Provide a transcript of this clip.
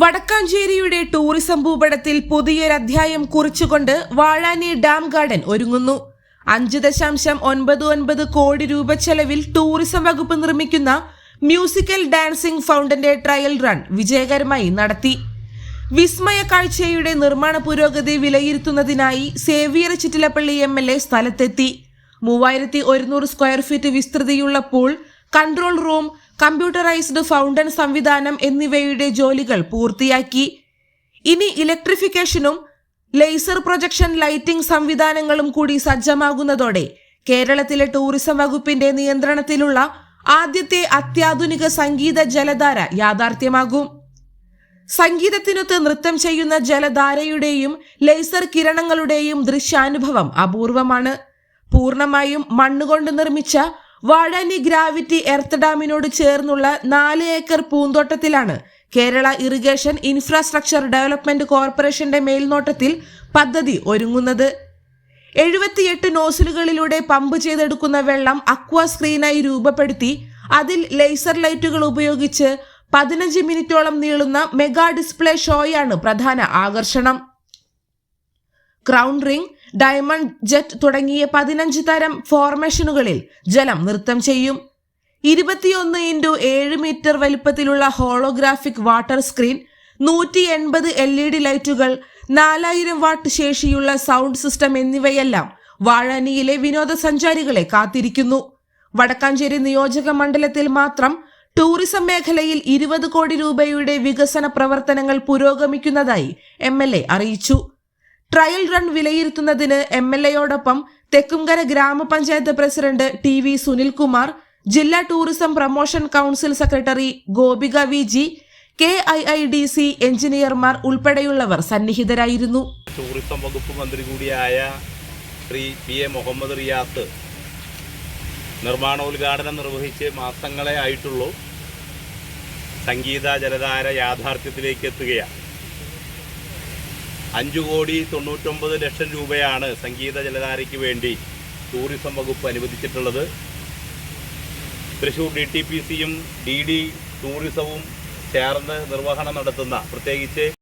വടക്കാഞ്ചേരിയുടെ tourism ഭൂപടത്തിൽ പുതിയൊരധ്യായം കുറിച്ചുകൊണ്ട് വാഴാനി ഡാം ഗാർഡൻ ഒരുങ്ങുന്നു. അഞ്ച് ദശാംശം ഒൻപത് ഒൻപത് കോടി രൂപ ചെലവിൽ ടൂറിസം വകുപ്പ് നിർമ്മിക്കുന്ന മ്യൂസിക്കൽ ഡാൻസിംഗ് ഫൗണ്ടന്റെ ട്രയൽ റൺ വിജയകരമായി നടത്തി. വിസ്മയ കാഴ്ചയുടെ നിർമ്മാണ പുരോഗതി വിലയിരുത്തുന്നതിനായി Xavier Chittilappally M L A സ്ഥലത്തെത്തി. മൂവായിരത്തി ഒരുന്നൂറ് square feet വിസ്തൃതിയുള്ള pool control room computerised fountain സംവിധാനം എന്നിവയുടെ ജോലികൾ പൂർത്തിയാക്കി. ഇനി ഇലക്ട്രിഫിക്കേഷനും ലേസർ പ്രൊജക്ഷൻ ലൈറ്റിംഗ് സംവിധാനങ്ങളും കൂടി സജ്ജമാകുന്നതോടെ കേരളത്തിലെ ടൂറിസം വകുപ്പിന്റെ നിയന്ത്രണത്തിലുള്ള ആദ്യത്തെ അത്യാധുനിക സംഗീത ജലധാര യാഥാർത്ഥ്യമാകും. സംഗീതത്തിനൊത്ത് നൃത്തം ചെയ്യുന്ന ജലധാരയുടെയും ലേസർ കിരണങ്ങളുടെയും ദൃശ്യാനുഭവം അപൂർവമാണ്. പൂർണമായും മണ്ണുകൊണ്ട് നിർമ്മിച്ച വാഴാനി ഗ്രാവിറ്റി എർത്ത് ഡാമിനോട് ചേർന്നുള്ള നാല് ഏക്കർ പൂന്തോട്ടത്തിലാണ് കേരള ഇറിഗേഷൻ ഇൻഫ്രാസ്ട്രക്ചർ ഡെവലപ്മെന്റ് കോർപ്പറേഷന്റെ മേൽനോട്ടത്തിൽ പദ്ധതി ഒരുങ്ങുന്നത്. എഴുപത്തിയെട്ട് നോസിലുകളിലൂടെ പമ്പ് ചെയ്തെടുക്കുന്ന വെള്ളം അക്വാ സ്ക്രീനായി രൂപപ്പെടുത്തി അതിൽ ലേസർ ലൈറ്റുകൾ ഉപയോഗിച്ച് പതിനഞ്ച് മിനിറ്റോളം നീളുന്ന മെഗാ ഡിസ്പ്ലേ ഷോയാണ് പ്രധാന ആകർഷണം. ക്രൗൺ റിംഗ് ഡയമണ്ട് ജെറ്റ് തുടങ്ങിയ പതിനഞ്ച് തരം ഫോർമേഷനുകളിൽ ജലം നൃത്തം ചെയ്യും. ഇരുപത്തിയൊന്ന് ഇന്റു ഏഴ് മീറ്റർ വലിപ്പത്തിലുള്ള ഹോളോഗ്രാഫിക് വാട്ടർ സ്ക്രീൻ നൂറ്റി എൺപത് എൽ ഇ ഡി ലൈറ്റുകൾ നാലായിരം വാട്ട് ശേഷിയുള്ള സൗണ്ട് സിസ്റ്റം എന്നിവയെല്ലാം വാഴാനിയിലെ വിനോദസഞ്ചാരികളെ കാത്തിരിക്കുന്നു. വടക്കാഞ്ചേരി നിയോജക മണ്ഡലത്തിൽ മാത്രം ടൂറിസം മേഖലയിൽ ഇരുപത് കോടി രൂപയുടെ വികസന പ്രവർത്തനങ്ങൾ പുരോഗമിക്കുന്നതായി എം അറിയിച്ചു. ട്രയൽ റൺ വിലയിരുത്തുന്നതിന് M L എയോടൊപ്പം Thekkumkara gramapanchayat president T V Sunilkumar ജില്ലാ tourism promotion council secretary Gopika V G K I I D C എഞ്ചിനീയർമാർ ഉൾപ്പെടെയുള്ളവർ സന്നിഹിതരായിരുന്നു. ടൂറിസം വകുപ്പ് മന്ത്രി കൂടിയായ ശ്രീ പി എ മുഹമ്മദ് റിയാസ് നിർമ്മാണോദ്ഘാടനം നിർവഹിച്ച് മാസങ്ങളെ ആയിട്ടുള്ളൂ. സംഗീത ജലധാര യാഥാർത്ഥ്യത്തിലേക്ക് എത്തുകയാണ്. അഞ്ചു കോടി തൊണ്ണൂറ്റൊമ്പത് ലക്ഷം രൂപയാണ് സംഗീത ജലധാരയ്ക്ക് വേണ്ടി ടൂറിസം വകുപ്പ് അനുവദിച്ചിട്ടുള്ളത്. തൃശൂർ ഡി ടി പി സിയും ഡി ഡി ടൂറിസവും ചേർന്ന് നിർവഹണം നടത്തുന്ന പ്രത്യേകിച്ച്